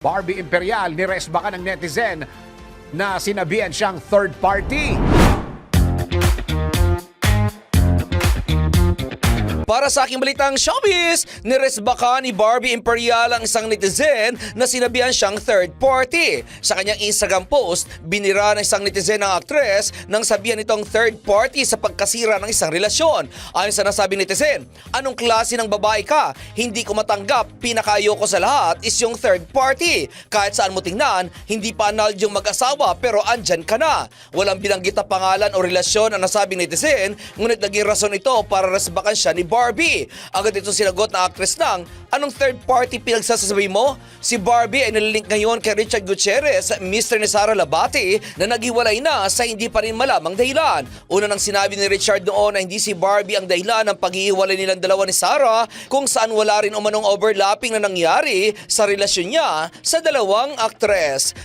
Barbie Imperial niresba ka ng netizen na sinabihan siyang third party. Para sa aking balitang showbiz, niresbaka ni Barbie Imperial ang isang netizen na sinabihan siyang third party. Sa kanyang Instagram post, binira ng isang netizen ang aktres nang sabihan itong third party sa pagkasira ng isang relasyon. Ayon sa nasabing netizen, anong klase ng babae ka? Hindi ko matanggap, pinakayoko sa lahat is yung third party. Kahit saan mo tingnan, hindi pa annulled yung mag-asawa pero andyan ka na. Walang binanggit na pangalan o relasyon ang nasabing netizen, ngunit naging rason ito para resbakan siya ni Barbie. Agad ito sinagot na actress ng, anong third party pinagsasabi mo? Si Barbie ay nalilink ngayon kay Richard Gutierrez, Mr. ni Sara Labati, na naghiwalay na sa hindi pa rin malamang dahilan. Una nang sinabi ni Richard noon na hindi si Barbie ang dahilan ng paghihiwalay nilang dalawa ni Sara, kung saan wala rin umanong overlapping na nangyari sa relasyon niya sa dalawang aktres.